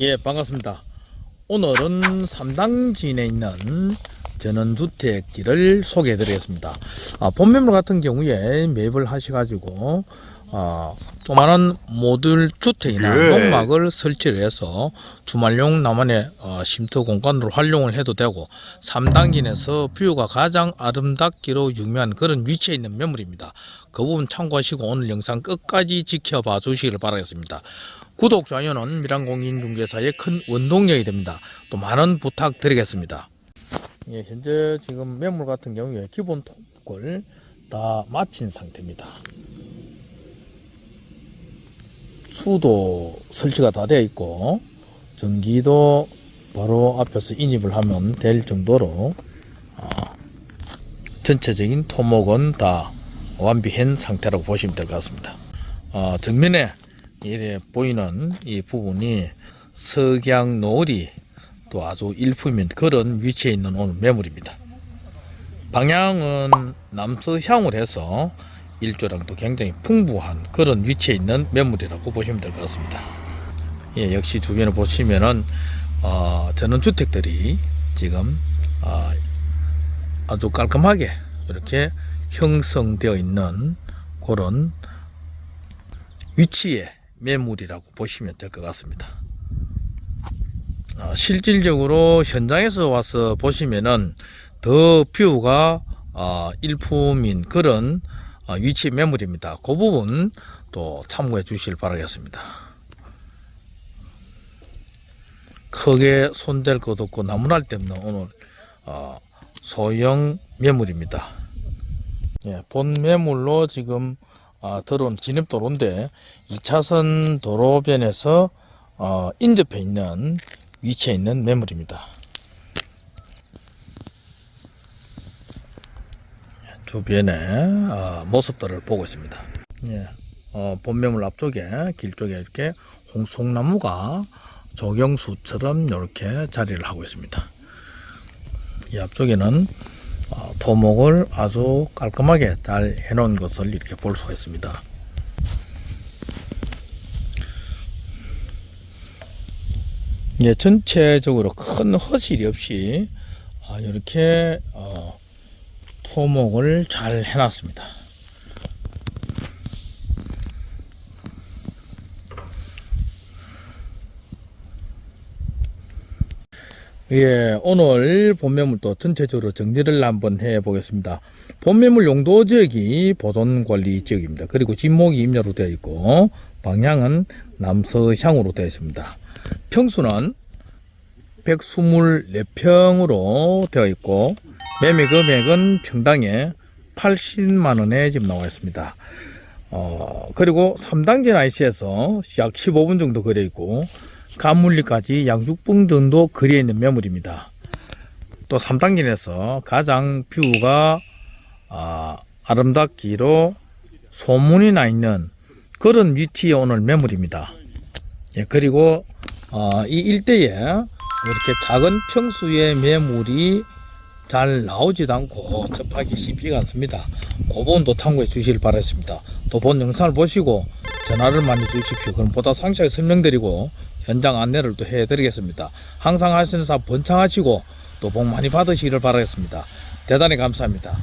예, 반갑습니다. 오늘은 3당진에 있는 전원주택지를 소개해 드리겠습니다. 아, 본매물 같은 경우에 매입을 하셔 가지고, 아, 조만한 모듈 주택이나 예. 농막을 설치를 해서 주말용 나만의 어, 쉼터 공간으로 활용을 해도 되고, 3당진에서 뷰가 가장 아름답기로 유명한 그런 위치에 있는 매물입니다. 그 부분 참고하시고 오늘 영상 끝까지 지켜봐 주시길 바라겠습니다. 구독, 좋아요는 미랑공인중개사의 큰 원동력이 됩니다. 또 많은 부탁드리겠습니다. 예, 현재 지금 매물 같은 경우에 기본 토목을 다 마친 상태입니다. 수도 설치가 다 되어 있고 전기도 바로 앞에서 인입을 하면 될 정도로 아, 전체적인 토목은 다 완비한 상태라고 보시면 될 것 같습니다. 아, 정면에 이래 보이는 이 부분이 석양 노을이 또 아주 일품인 그런 위치에 있는 오늘 매물입니다. 방향은 남서향을 해서 일조량도 굉장히 풍부한 그런 위치에 있는 매물이라고 보시면 될 것 같습니다. 예, 역시 주변을 보시면은 어, 전원주택들이 지금 어, 아주 깔끔하게 이렇게 형성되어 있는 그런 위치의 매물이라고 보시면 될 것 같습니다. 어, 실질적으로 현장에서 와서 보시면은 더 뷰가 어, 일품인 그런 어, 위치 매물입니다. 그 부분 또 참고해 주실 바라겠습니다. 크게 손댈 것 없고 나무랄 데 없는 오늘 어, 소형 매물입니다. 예, 본 매물로 지금 아, 들어온 진입도로인데 2차선 도로변에서 어, 인접해 있는 위치에 있는 매물입니다. 주변의 어, 모습들을 보고 있습니다. 예, 어, 본 매물 앞쪽에 길 쪽에 이렇게 홍송나무가 조경수처럼 이렇게 자리를 하고 있습니다. 이 앞쪽에는 어, 토목을 아주 깔끔하게 잘 해놓은 것을 이렇게 볼 수가 있습니다. 예, 전체적으로 큰 허실이 없이 아, 이렇게 어, 토목을 잘 해놨습니다. 예, 오늘 본매물도 전체적으로 정리를 한번 해 보겠습니다. 본매물 용도 지역이 보존 관리 지역입니다. 그리고 진목이 임야로 되어 있고 방향은 남서향으로 되어 있습니다. 평수는 124평으로 되어 있고 매매 금액은 평당에 80만 원에 지금 나와 있습니다. 어, 그리고 3단계 IC에서 약 15분 정도 거려 있고 가물리까지 약 6분 정도 거리에 있는 매물입니다. 또 3단계에서 가장 뷰가 아, 아름답기로 소문이 나 있는 그런 위치에 오늘 매물입니다. 예, 그리고 어, 이 일대에 이렇게 작은 평수의 매물이 잘 나오지도 않고 접하기 쉽지가 않습니다. 그 부분도 참고해 주시길 바라겠습니다. 또 본 영상을 보시고 전화를 많이 주십시오. 그럼 보다 상세하게 설명드리고 현장 안내를 또 해드리겠습니다. 항상 하시는 사 번창하시고 또 복 많이 받으시기를 바라겠습니다. 대단히 감사합니다.